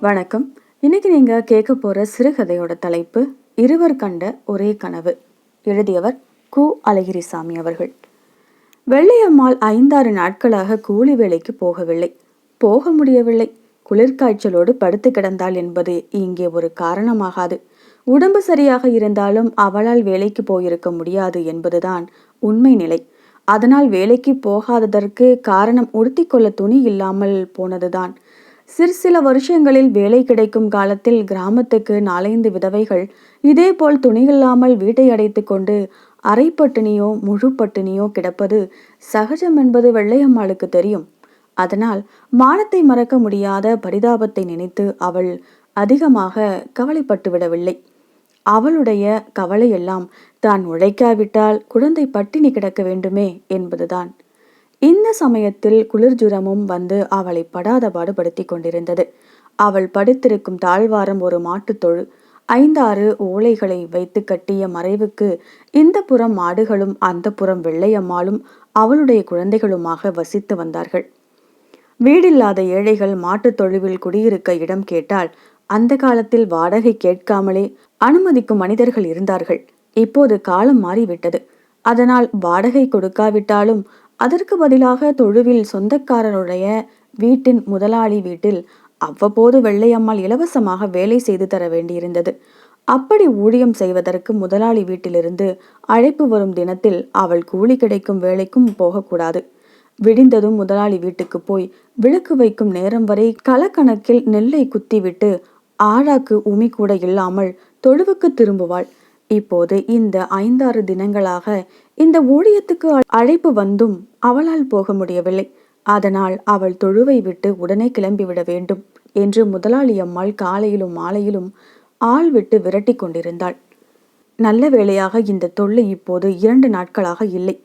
வணக்கம். இன்னைக்கு நீங்க கேட்க போற சிறுகதையோட தலைப்பு இருவர் கண்ட ஒரே கனவு. எழுதியவர் கு. அழகிரிசாமி அவர்கள். வெள்ளையம்மாள் ஐந்தாறு நாட்களாக கூலி வேலைக்கு போகவில்லை. போக முடியவில்லை. குளிர்காய்ச்சலோடு படுத்து கிடந்தாள் என்பது இங்கே ஒரு காரணமாகாது. உடம்பு சரியாக இருந்தாலும் அவளால் வேலைக்கு போயிருக்க முடியாது என்பதுதான் உண்மை நிலை. அதனால் வேலைக்கு போகாததற்கு காரணம் உடுத்திக்கொள்ள துணி இல்லாமல் போனதுதான். சிறு சில வருஷங்களில் வேலை கிடைக்கும் காலத்தில் கிராமத்துக்கு நாலைந்து விதவைகள். இதேபோல் துணியில்லாமல் வீட்டை அடைத்து கொண்டு அரை பட்டினியோ முழு பட்டினியோ கிடப்பது சகஜம் என்பது வெள்ளையம்மாளுக்கு தெரியும். அதனால் மானத்தை மறக்க முடியாத பரிதாபத்தை நினைத்து அவள் அதிகமாக கவலைப்பட்டு விடவில்லை. அவளுடைய கவலையெல்லாம் தான் உழைக்காவிட்டால் குழந்தை பட்டினி கிடக்க வேண்டுமே என்பதுதான். இந்த சமயத்தில் குளிர்ஜுரமும் வந்து அவளை படாத பாடுபடுத்தி கொண்டிருந்தது. அவள் படுத்திருக்கும் தாழ்வாரம் ஒரு மாட்டுத்தொழு ஐந்தாறு ஓலைகளை வைத்து கட்டிய மறைவுக்கு இந்த புறம் மாடுகளும் அந்த புறம் வெள்ளையம்மாளும் அவளுடைய குழந்தைகளுமாக வசித்து வந்தார்கள். வீடில்லாத ஏழைகள் மாட்டுத் தொழுவில் குடியிருக்க இடம் கேட்டால் அந்த காலத்தில் வாடகை கேட்காமலே அனுமதிக்கும் மனிதர்கள் இருந்தார்கள். இப்போது காலம் மாறிவிட்டது. அதனால் வாடகை கொடுக்காவிட்டாலும் அதற்கு பதிலாக தொழுவில் சொந்தக்காரருடைய வீட்டின் முதலாளி வீட்டில் அவ்வப்போது வெள்ளையம்மாள் இலவசமாக வேலை செய்து தர வேண்டியிருந்தது. அப்படி ஊழியம் செய்வதற்கு முதலாளி வீட்டிலிருந்து அழைப்பு வரும் தினத்தில் அவள் கூலி கிடைக்கும் வேலைக்கும் போகக்கூடாது. விடிந்ததும் முதலாளி வீட்டுக்கு போய் விளக்கு வைக்கும் நேரம் வரை களக்கணக்கில் நெல்லை குத்திவிட்டு ஆழாக்கு உமி கூட இல்லாமல் தொழுவுக்கு திரும்புவாள். இப்போது இந்த ஐந்தாறு தினங்களாக இந்த ஊழியத்துக்கு அழைப்பு வந்தும் அவளால் போக முடியவில்லை. அதனால் அவள் தொழுவை விட்டு உடனே கிளம்பிவிட வேண்டும் என்று முதலாளி அம்மாள் காலையிலும் மாலையிலும் ஆள் விட்டு விரட்டி கொண்டிருந்தாள். நல்ல வேளையாக இந்த தொல்லை இப்போது இரண்டு நாட்களாக இல்லை.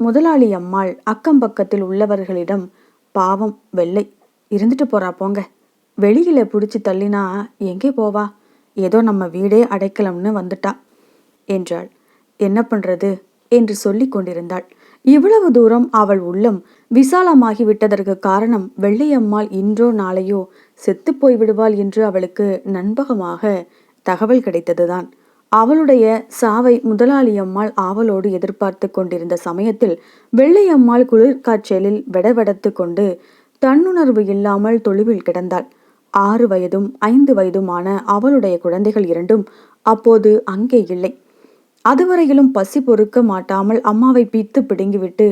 முதலாளி அம்மாள் அக்கம் பக்கத்தில் உள்ளவர்களிடம் பாவம் வெள்ளை இருந்துட்டு போறா போங்க. வெளியில பிடிச்சி தள்ளினா எங்கே போவா? ஏதோ நம்ம வீடே அடைக்கலம்னு வந்துட்டா என்றாள். என்ன பண்றது? என்று சொல்லிக் கொண்டிருந்தாள். இவ்வளவு தூரம் அவள் உள்ளம் விசாலமாகி விட்டதற்கு காரணம் வெள்ளையம்மாள் இன்றோ நாளையோ செத்துப்போய் விடுவாள் என்று அவளுக்கு நண்பகமாக தகவல் கிடைத்ததுதான். அவளுடைய சாவை முதலாளியம்மாள் ஆவலோடு எதிர்பார்த்து கொண்டிருந்த சமயத்தில் வெள்ளையம்மாள் குளிர்காய்ச்சலில் வெடவெடத்து கொண்டு தன்னுணர்வு இல்லாமல் தொழுவில் கிடந்தாள். ஆறு வயதும் ஐந்து வயதுமான அவளுடைய குழந்தைகள் இரண்டும் அப்போது அங்கே இல்லை. அதுவரையிலும் பசி பொறுக்க மாட்டாமல் அம்மாவை பீத்து பிடுங்கிவிட்டு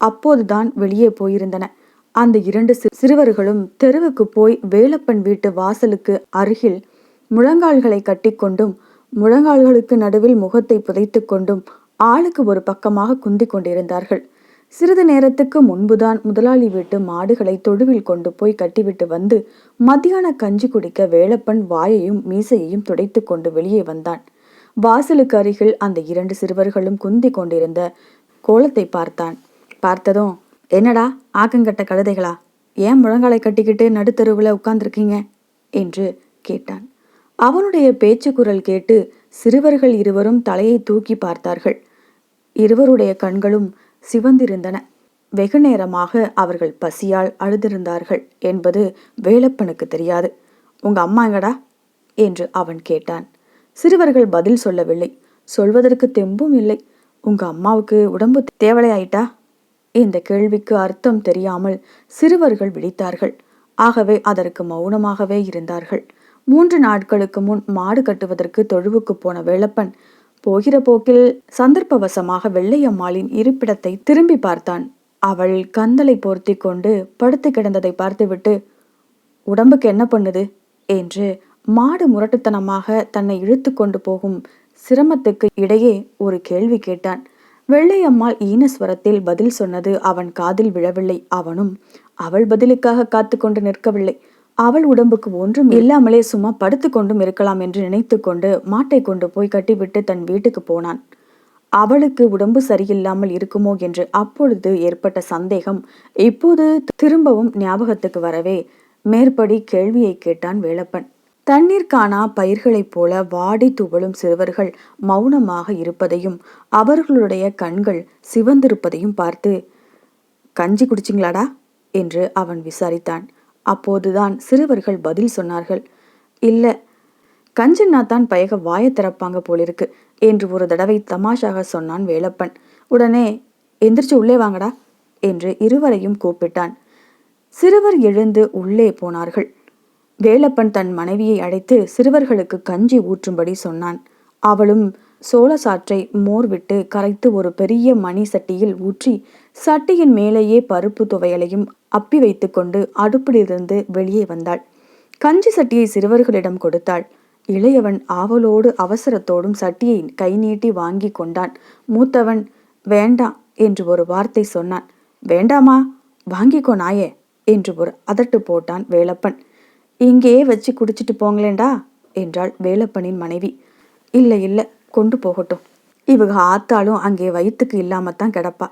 அப்போதுதான் வெளியே போயிருந்தன. அந்த இரண்டு சிறுவர்களும் தெருவுக்கு போய் வேலப்பன் வீட்டு வாசலுக்கு அருகில் முழங்கால்களை கட்டிக்கொண்டும் முழங்கால்களுக்கு நடுவில் முகத்தை புதைத்து கொண்டும் ஆளுக்கு ஒரு பக்கமாக குந்தி கொண்டிருந்தார்கள். சிறிது நேரத்துக்கு முன்புதான் முதலாளி வீட்டு மாடுகளை தொழுவில் கொண்டு போய் கட்டிவிட்டு வந்து மத்தியான கஞ்சி குடிக்க வேலப்பன் வாயையும் மீசையையும் துடைத்து கொண்டு வெளியே வந்தான். வாசலுக்கு அருகில் அந்த இரண்டு சிறுவர்களும் குந்தி கொண்டிருந்த கோலத்தை பார்த்தான். பார்த்ததும் என்னடா ஆக்கங்கட்ட கழுதைகளா? ஏன் முழங்காலை கட்டிக்கிட்டு நடுத்தருவில் உட்கார்ந்துருக்கீங்க? என்று கேட்டான். அவனுடைய பேச்சு குரல் கேட்டு சிறுவர்கள் இருவரும் தலையை தூக்கி பார்த்தார்கள். இருவருடைய கண்களும் சிவந்திருந்தன. வெகு நேரமாக அவர்கள் பசியால் அழுதிருந்தார்கள் என்பது வேலப்பனுக்கு தெரியாது. உங்க அம்மா எங்கடா? என்று அவன் கேட்டான். சிறுவர்கள் பதில் சொல்லவில்லை. சொல்வதற்கு தெம்பும் இல்லை. உங்க அம்மாவுக்கு உடம்பு தேவலையாயிட்டா? இந்த கேள்விக்கு அர்த்தம் தெரியாமல் சிறுவர்கள் விழித்தார்கள். ஆகவே அதற்கு மௌனமாகவே இருந்தார்கள். மூன்று நாட்களுக்கு முன் மாடு கட்டுவதற்கு தொழுவுக்கு போன வேலப்பன் போகிற போக்கில் சந்தர்ப்பவசமாக வெள்ளையம்மாளின் இருப்பிடத்தை திரும்பி பார்த்தான். அவள் கந்தலை போர்த்தி கொண்டு படுத்து கிடந்ததை பார்த்துவிட்டு உடம்புக்கு என்ன பண்ணுது? என்று மாடு முரட்டுத்தனமாக தன்னை இழுத்து கொண்டு போகும் சிரமத்துக்கு இடையே ஒரு கேள்வி கேட்டான். வெள்ளையம்மாள் ஈனஸ்வரத்தில் பதில் சொன்னது அவன் காதில் விழவில்லை. அவனும் அவள் பதிலுக்காக காத்து கொண்டு நிற்கவில்லை. அவள் உடம்புக்கு ஒன்றும் இல்லாமலே சும்மா படுத்து கொண்டும் இருக்கலாம் என்று நினைத்து கொண்டு மாட்டை கொண்டு போய் கட்டிவிட்டு தன் வீட்டுக்கு போனான். அவளுக்கு உடம்பு சரியில்லாமல் இருக்குமோ என்று அப்பொழுது ஏற்பட்ட சந்தேகம் இப்போது திரும்பவும் ஞாபகத்துக்கு வரவே மேற்படி கேள்வியை கேட்டான் வேலப்பன். தண்ணீர் காணா பயிர்களைப் போல வாடி துவளும் சிறுவர்கள் மௌனமாக இருப்பதையும் அவர்களுடைய கண்கள் சிவந்திருப்பதையும் பார்த்து கஞ்சி குடிச்சிங்களாடா? என்று அவன் விசாரித்தான். அப்போதுதான் சிறுவர்கள் பதில் சொன்னார்கள் இல்ல கஞ்சின்னா தான் பயக வாயை திறப்பாங்க போலிருக்கு என்று ஒரு தடவை தமாஷாக சொன்னான் வேலப்பன். உடனே எந்திரிச்சு உள்ளே வாங்கடா என்று இருவரையும் கூப்பிட்டான். சிறுவர் எழுந்து உள்ளே போனார்கள். வேலப்பன் தன் மனைவியை அழைத்து சிறுவர்களுக்கு கஞ்சி ஊற்றும்படி சொன்னான். அவளும் சோழ சாற்றை மோர் விட்டு கரைத்து ஒரு பெரிய மணி சட்டியில் ஊற்றி சட்டியின் மேலேயே பருப்பு துவையலையும் அப்பி வைத்துக்கொண்டு அடுப்பிலிருந்து வெளியே வந்தாள். கஞ்சி சட்டியை சிறுவர்களிடம் கொடுத்தாள். இளையவன் ஆவலோடு அவசரத்தோடும் சட்டியை கை நீட்டி வாங்கி கொண்டான். மூத்தவன் வேண்டாம் என்று ஒரு வார்த்தை சொன்னான். வேண்டாமா? வாங்கிக்கோ நாயே என்று ஒரு அதட்டு போட்டான் வேலப்பன். இங்கேயே வச்சு குடிச்சிட்டு போங்களேண்டா என்றாள் வேலப்பனின் மனைவி. இல்லை இல்லை கொண்டு போகட்டும். இவங்க ஆத்தாலும் அங்கே வயிற்றுக்கு இல்லாமத்தான் கிடப்பா.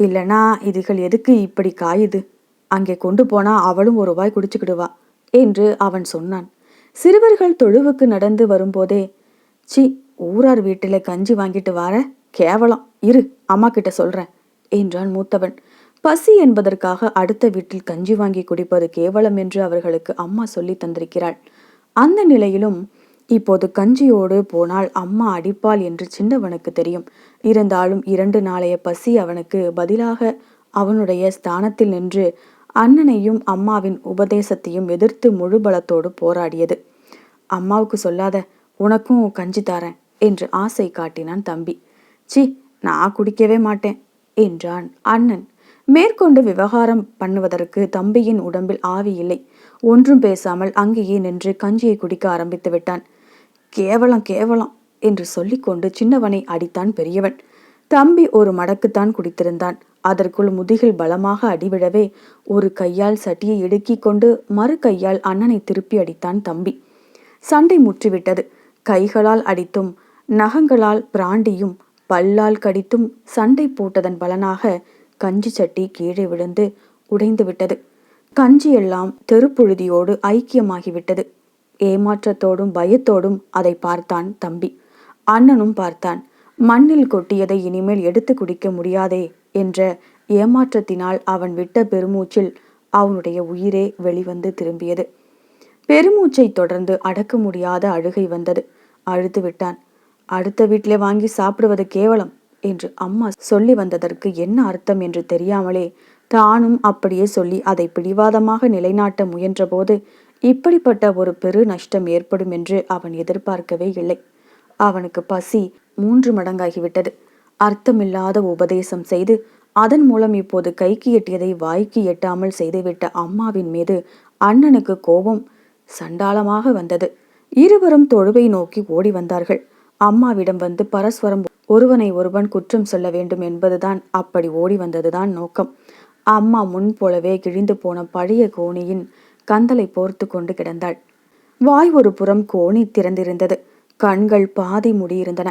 இல்லனா இதுகள் எதுக்கு இப்படி காயுது? அங்கே கொண்டு போனா அவளும் ஒரு ரூபாய் குடிச்சுக்கிடுவா என்று அவன் சொன்னான். சிறுவர்கள் தொழுவுக்கு நடந்து வரும்போதே சி ஊரார் வீட்டில் கஞ்சி வாங்கிட்டு வார கேவலம் இரு அம்மா கிட்ட சொல்றேன் என்றான் மூத்தவன். பசி என்பதற்காக அடுத்த வீட்டில் கஞ்சி வாங்கி குடிப்பது கேவலம் என்று அவர்களுக்கு அம்மா சொல்லி தந்திருக்கிறாள். அந்த நிலையிலும் இப்போது கஞ்சியோடு போனால் அம்மா அடிப்பாள் என்று சின்னவனுக்கு தெரியும். இருந்தாலும் இரண்டு நாளைய பசி அவனுக்கு பதிலாக அவனுடைய ஸ்தானத்தில் நின்று அண்ணனையும் அம்மாவின் உபதேசத்தையும் எதிர்த்து முழு பலத்தோடு போராடியது. அம்மாவுக்கு சொல்லாத உனக்கும் கஞ்சி தாரேன் என்று ஆசை காட்டினான் தம்பி. சி நான் குடிக்கவே மாட்டேன் என்றான் அண்ணன். மேற்கொண்டு விவகாரம் பண்ணுவதற்கு தம்பியின் உடம்பில் ஆவி இல்லை. ஒன்றும் பேசாமல் அங்கேயே நின்று கஞ்சியை குடிக்க ஆரம்பித்து விட்டான். கேவலம் கேவலம் என்று சொல்லிக்கொண்டு சின்னவனை அடித்தான் பெரியவன். தம்பி ஒரு மடக்குத்தான் குடித்திருந்தான். அதற்குள் முதுகில் பலமாக அடிவிடவே ஒரு கையால் சட்டியை இடுக்கிக் கொண்டு மறு கையால் அண்ணனை திருப்பி அடித்தான் தம்பி. சண்டை முற்றிவிட்டது. கைகளால் அடித்தும் நகங்களால் பிராண்டியும் பல்லால் கடித்தும் சண்டை போட்டதன் பலனாக கஞ்சி சட்டி கீழே விழுந்து உடைந்து விட்டது. கஞ்சியெல்லாம் தெருப்புழுதியோடு ஐக்கியமாகிவிட்டது. ஏமாற்றத்தோடும் பயத்தோடும் அதை பார்த்தான் தம்பி. அண்ணனும் பார்த்தான் மண்ணில் கொட்டியதை இனிமேல் எடுத்து குடிக்க முடியாதே என்ற ஏமாற்றத்தினால் அவன் விட்ட பெருமூச்சில் அவனுடைய உயிரே வெளிவந்து திரும்பியது. பெருமூச்சை தொடர்ந்து அடக்க முடியாத அழுகை வந்தது. அழுத்து விட்டான் அடுத்த வீட்டிலே வாங்கி சாப்பிடுவது கேவலம். என்று அம்மா சொல்லி வந்ததற்கு என்ன அர்த்தம் என்று தெரியாமலே தானும் அப்படியே சொல்லி அதை பிடிவாதமாக நிலைநாட்ட முயன்றபோது இப்படிப்பட்ட ஒரு பெரு நஷ்டம் ஏற்படும் என்று அவன் எதிர்பார்க்கவே இல்லை. அவனுக்கு பசி மூன்று மடங்காகிவிட்டது. அர்த்தமில்லாத உபதேசம் செய்து அதன் மூலம் இப்போது கைக்கு எட்டியதை வாய்க்கு எட்டாமல் செய்துவிட்ட அம்மாவின் மீது அண்ணனுக்கு கோபம் சண்டாளமாக வந்தது. இருவரும் தொழுவை நோக்கி ஓடி வந்தார்கள். அம்மாவிடம் வந்து பரஸ்வரம் ஒருவனை ஒருவன் குற்றம் சொல்ல வேண்டும் என்பதுதான் அப்படி ஓடி வந்ததுதான் நோக்கம். அம்மா முன் போலவே கிழிந்து போன பழைய கோணியின் கந்தலை போர்த்து கொண்டு கிடந்தாள். வாய் ஒரு புறம் கோணி திறந்திருந்தது. கண்கள் பாதி முடியிருந்தன.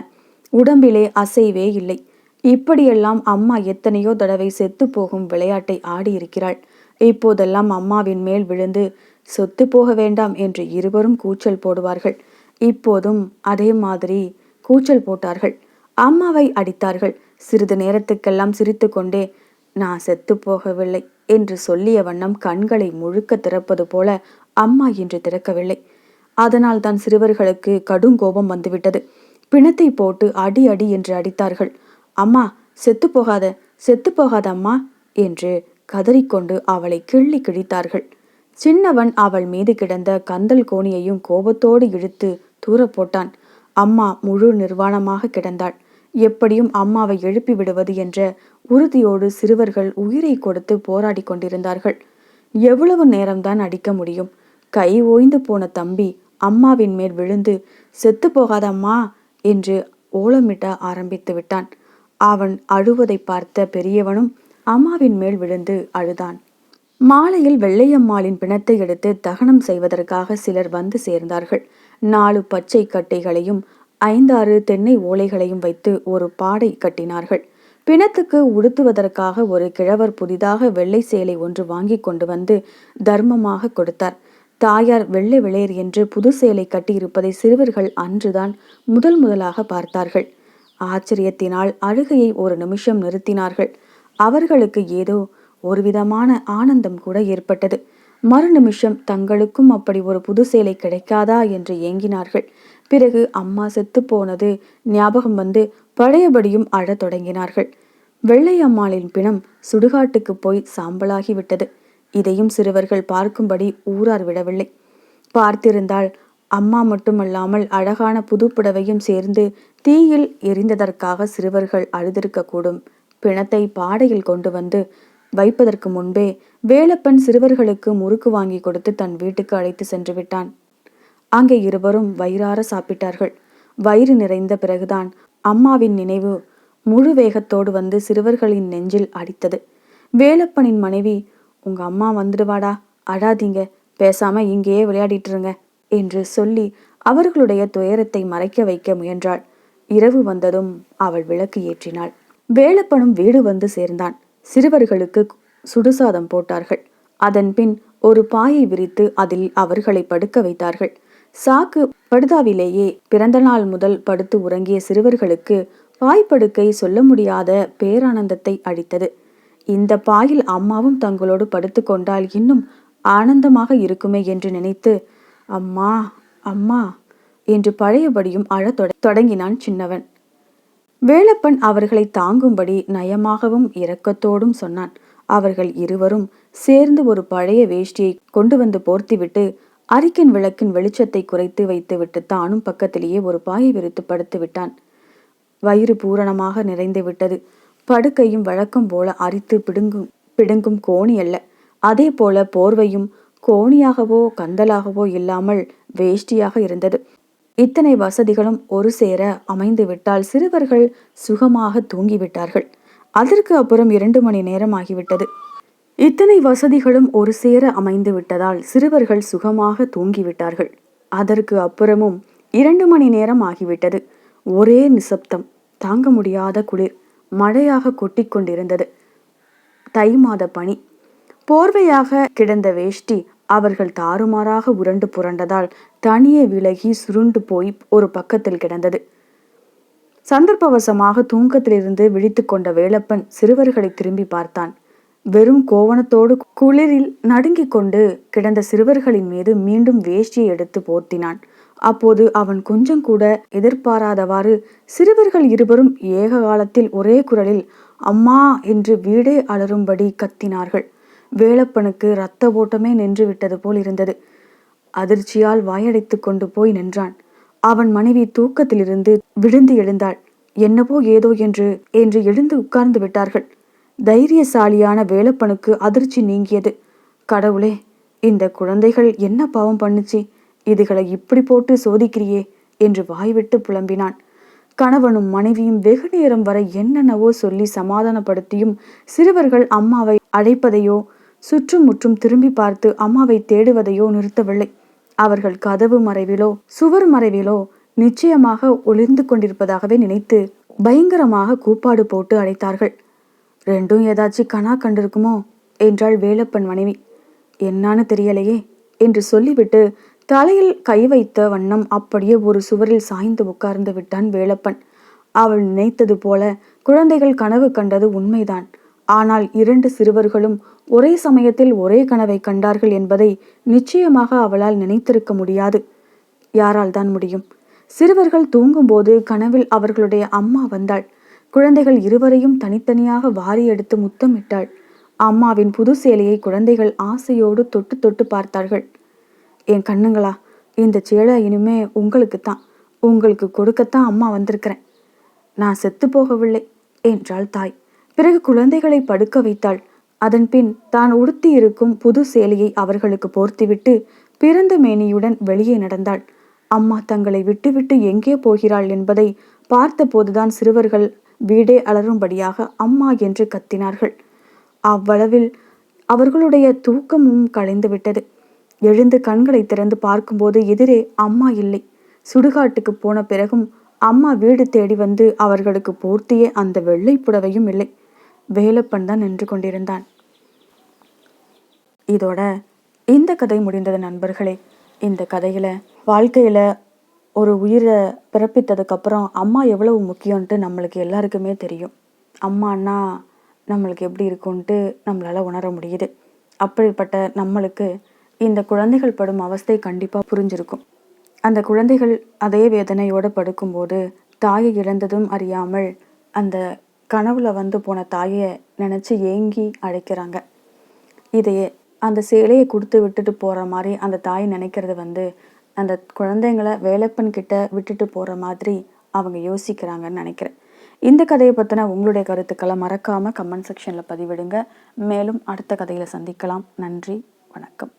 உடம்பிலே அசைவே இல்லை. இப்படியெல்லாம் அம்மா எத்தனையோ தடவை செத்து போகும் விளையாட்டை ஆடியிருக்கிறாள். இப்போதெல்லாம் அம்மாவின் மேல் விழுந்து சொத்து போக வேண்டாம் என்று இருவரும் கூச்சல் போடுவார்கள். இப்போதும் அதே மாதிரி கூச்சல் போட்டார்கள். அம்மாவை அடித்தார்கள். சிறிது நேரத்துக்கெல்லாம் சிரித்து கொண்டே நான் செத்து போகவில்லை என்று சொல்லிய வண்ணம் கண்களை முழுக்க திறப்பது போல அம்மா என்று திறக்கவில்லை. அதனால் தான் சிறுவர்களுக்கு கடும் கோபம் வந்துவிட்டது. பிணத்தை போட்டு அடி அடி என்று அடித்தார்கள். அம்மா செத்து போகாத செத்து போகாத அம்மா என்று கதறிக்கொண்டு அவளை கிள்ளி கிழித்தார்கள். சின்னவன் அவள் மீது கிடந்த கந்தல் கோணியையும் கோபத்தோடு இழுத்து தூர போட்டான். அம்மா முழு நிர்வாணமாக கிடந்தாள். எப்படியும் அம்மாவை எழுப்பி விடுவது என்ற உறுதியோடு சிறுவர்கள் உயிரை கொடுத்து போராடி கொண்டிருந்தார்கள். எவ்வளவு நேரம்தான் அடிக்க முடியும்? கை ஓய்ந்து போன தம்பி அம்மாவின் மேல் விழுந்து செத்து போகாதம்மா என்று ஓலமிட்ட ஆரம்பித்து விட்டான். அவன் அழுவதை பார்த்த பெரியவனும் அம்மாவின் மேல் விழுந்து அழுதான். மாலையில் வெள்ளையம்மாளின் பிணத்தை எடுத்து தகனம் செய்வதற்காக சிலர் வந்து சேர்ந்தார்கள். நாலு பச்சை கட்டைகளையும் ஐந்தாறு தென்னை ஓலைகளையும் வைத்து ஒரு பாடை கட்டினார்கள். பிணத்துக்கு உடுத்துவதற்காக ஒரு கிழவர் புதிதாக வெள்ளை சேலை ஒன்று வாங்கி கொண்டு வந்து தர்மமாக கொடுத்தார். தாயார் வெள்ளை வெளையர் என்று புது சேலை கட்டியிருப்பதை சிறுவர்கள் அன்றுதான் முதல் முதலாக பார்த்தார்கள். ஆச்சரியத்தினால் அழுகையை ஒரு நிமிஷம் நிறுத்தினார்கள். அவர்களுக்கு ஏதோ ஒரு விதமான ஆனந்தம் கூட ஏற்பட்டது. மறுநிமிஷம் தங்களுக்கும் அப்படி ஒரு புது சேலை கிடைக்காதா என்று ஏங்கினார்கள். பிறகு அம்மா செத்து போனது ஞாபகம் வந்து பழையபடியும் அழத் தொடங்கினார்கள். வெள்ளை அம்மாளின் பிணம் சுடுகாட்டுக்கு போய் சாம்பலாகிவிட்டது. இதையும் சிறுவர்கள் பார்க்கும்படி ஊரார் விடவில்லை. பார்த்திருந்தால் அம்மா மட்டுமல்லாமல் அழகான புதுப்புடவையும் சேர்ந்து தீயில் எரிந்ததற்காக சிறுவர்கள் அழுதிருக்கக்கூடும். பிணத்தை பாடையில் கொண்டு வந்து வைப்பதற்கு முன்பே வேலப்பன் சிறுவர்களுக்கு முறுக்கு வாங்கி கொடுத்து தன் வீட்டுக்கு அழைத்து சென்று விட்டான். அங்கே இருவரும் வயிறார சாப்பிட்டார்கள். வயிறு நிறைந்த பிறகுதான் அம்மாவின் நினைவு முழு வேகத்தோடு வந்து சிறுவர்களின் நெஞ்சில் அடித்தது. வேலப்பனின் மனைவி உங்க அம்மா வந்துடுவாடா. அழாதீங்க. பேசாம இங்கேயே விளையாடிட்டு இருங்க என்று சொல்லி அவர்களுடைய துயரத்தை மறைக்க வைக்க முயன்றாள். இரவு வந்ததும் அவள் விளக்கு ஏற்றினாள். வேலப்பனும் வீடு வந்து சேர்ந்தான். சிறுவர்களுக்கு சுடுசாதம் போட்டார்கள். அதன் பின் ஒரு பாயை விரித்து அதில் அவர்களை படுக்க வைத்தார்கள். சாக்கு படுதாவிலேயே பிறந்த நாள் முதல் படுத்து உறங்கிய சிறுவர்களுக்கு பாய்ப்படுக்கை சொல்ல முடியாத பேரானந்தத்தை அளித்தது. இந்த பாயில் அம்மாவும் தங்களோடு படுத்து கொண்டால் இன்னும் ஆனந்தமாக இருக்குமே என்று நினைத்து அம்மா அம்மா என்று பழையபடியும் அழத் தொடங்கினான் சின்னவன். வேலப்பன் அவர்களை தாங்கும்படி நயமாகவும் இரக்கத்தோடும் சொன்னான். அவர்கள் இருவரும் சேர்ந்து ஒரு பழைய வேஷ்டியை கொண்டு வந்து போர்த்திவிட்டு அரிக்கின் விளக்கின் வெளிச்சத்தை குறைத்து வைத்துவிட்டு தானும் பக்கத்திலேயே ஒரு பாயை விரித்து படுத்து விட்டான். வயிறு பூரணமாக நிறைந்து விட்டது. படுக்கையும் வழக்கம் போல அரித்து பிடுங்கும் பிடுங்கும் கோணி அல்ல. அதே போல போர்வையும் கோணியாகவோ கந்தலாகவோ இல்லாமல் வேஷ்டியாக இருந்தது. இத்தனை வசதிகளும் ஒரு சேர அமைந்து விட்டால் சிறுவர்கள் சுகமாக தூங்கிவிட்டார்கள். அதற்கு அப்புறம் இரண்டு மணி நேரம் ஆகிவிட்டது. இத்தனை வசதிகளும் ஒரு சேர அமைந்து விட்டதால் சிறுவர்கள் சுகமாக தூங்கிவிட்டார்கள். அதற்கு அப்புறமும் இரண்டு மணி நேரம் ஆகிவிட்டது. ஒரே நிசப்தம். தாங்க முடியாத குளிர். மழையாக கொட்டிக்கொண்டிருந்தது தை மாத பனி போர்வையாக கிடந்த வேஷ்டி அவர்கள் தாறுமாறாக உருண்டு புரண்டதால் தனியே விலகி சுருண்டு போய் ஒரு பக்கத்தில் கிடந்தது. சந்தர்ப்பவசமாக தூக்கத்திலிருந்து விழித்து கொண்ட வேலப்பன் சிறுவர்களை திரும்பி பார்த்தான். வெறும் கோவணத்தோடு குளிரில் நடுங்கிக் கொண்டு கிடந்த சிறுவர்களின் மீது மீண்டும் வேஷ்டியை எடுத்து போர்த்தினான். அப்போது அவன் கொஞ்சம் கூட எதிர்பாராதவாறு சிறுவர்கள் இருவரும் ஏக காலத்தில் ஒரே குரலில் அம்மா என்று வீடே அலரும்படி கத்தினார்கள். வேலப்பனுக்கு இரத்த ஓட்டமே நின்று விட்டது போல் இருந்தது. அதிர்ச்சியால் வாயடைத்து கொண்டு போய் நின்றான். அவன் மனைவி தூக்கத்திலிருந்து விழுந்து எழுந்தாள். என்னவோ ஏதோ என்று என்று எழுந்து உட்கார்ந்து விட்டார்கள். தைரியசாலியான வேலப்பனுக்கு அதிர்ச்சி நீங்கியது. கடவுளே இந்த குழந்தைகள் என்ன பாவம் பண்ணுச்சு? இதுகளை இப்படி போட்டு சோதிக்கிறியே? என்று வாய்விட்டு புலம்பினான். கணவனும் மனைவியும் வெகு நேரம் வரை என்னென்னவோ சொல்லி சமாதானப்படுத்தியும் சிறுவர்கள் அம்மாவை அழைப்பதையோ சுற்றும் முற்றும் திரும்பி பார்த்து அம்மாவை தேடுவதையோ நிறுத்தவில்லை. அவர்கள் கதவு மறைவிலோ சுவர் மறைவிலோ நிச்சயமாக ஒளிர்ந்து கொண்டிருப்பதாகவே நினைத்து பயங்கரமாக கூப்பாடு போட்டு அழைத்தார்கள். ரெண்டும் ஏதாச்சும் கனா கண்டிருக்குமோ? என்றாள் வேலப்பன் மனைவி. என்னான்னு தெரியலையே என்று சொல்லிவிட்டு தலையில் கை வைத்த வண்ணம் அப்படியே ஒரு சுவரில் சாய்ந்து உட்கார்ந்து விட்டான் வேலப்பன். அவள் நினைத்தது போல குழந்தைகள் கனவு கண்டது உண்மைதான். ஆனால் இரண்டு சிறுவர்களும் ஒரே சமயத்தில் ஒரே கனவை கண்டார்கள் என்பதை நிச்சயமாக அவளால் நினைத்திருக்க முடியாது. யாரால் தான் முடியும்? சிறுவர்கள் தூங்கும்போது கனவில் அவர்களுடைய அம்மா வந்தாள். குழந்தைகள் இருவரையும் தனித்தனியாக வாரி எடுத்து முத்தமிட்டாள். அம்மாவின் புது சேலையை குழந்தைகள் ஆசையோடு தொட்டு தொட்டு பார்த்தார்கள். என் கண்ணுங்களா இந்த சேலை இனிமே உங்களுக்கு தான் உங்களுக்கு கொடுக்கத்தான் அம்மா வந்திருக்கிறேன். நான் செத்து போகவில்லை என்றாள் தாய். பிறகு குழந்தைகளை படுக்க வைத்தாள். அதன் பின் தான் உடுத்தி இருக்கும் புது சேலையை அவர்களுக்கு போர்த்திவிட்டு பிறந்த மேனியுடன் வெளியே நடந்தாள். அம்மா தங்களை விட்டுவிட்டு எங்கே போகிறாள் என்பதை பார்த்தபோதுதான் சிறுவர்கள் வீடே அலறும்படியாக அம்மா என்று கத்தினார்கள். அவ்வளவில் அவர்களுடைய தூக்கமும் கலைந்து விட்டது எழுந்து கண்களை திறந்து பார்க்கும்போது எதிரே அம்மா இல்லை. சுடுகாட்டுக்கு போன பிறகும் அம்மா வீடு தேடி வந்து அவர்களுக்கு போர்த்திய அந்த வெள்ளை புடவையும் இல்லை. வேலப்பன் தான் நின்று கொண்டிருந்தான். இதோட இந்த கதை முடிந்தது நண்பர்களே. இந்த கதையில வாழ்க்கையில ஒரு உயிரை பிறப்பித்ததுக்கப்புறம் அம்மா எவ்வளவு முக்கியம்ன்ட்டு நம்மளுக்கு எல்லாருக்குமே தெரியும். அம்மானா நம்மளுக்கு எப்படி இருக்கும்ன்ட்டு நம்மளால் உணர முடியுது. அப்படிப்பட்ட நம்மளுக்கு இந்த குழந்தைகள் படும் அவஸ்தை கண்டிப்பாக புரிஞ்சிருக்கும். அந்த குழந்தைகள் அதே வேதனையோடு படுக்கும்போது தாயை இழந்ததும் அறியாமல் அந்த கனவுல வந்து போன தாயை நினச்சி ஏங்கி அழைக்கிறாங்க. இதையே அந்த சேலையை கொடுத்து விட்டுட்டு போகிற மாதிரி அந்த தாய் நினைக்கிறது வந்து அந்த குழந்தைங்கள வேலைப்பன் கிட்ட விட்டுட்டு போகிற மாதிரி அவங்க யோசிக்கிறாங்கன்னு நினைக்கிறேன். இந்த கதையை பற்றின உங்களுடைய கருத்துக்களை மறக்காமல் கமெண்ட் செக்ஷனில் பதிவிடுங்க. மேலும் அடுத்த கதையில் சந்திக்கலாம். நன்றி வணக்கம்.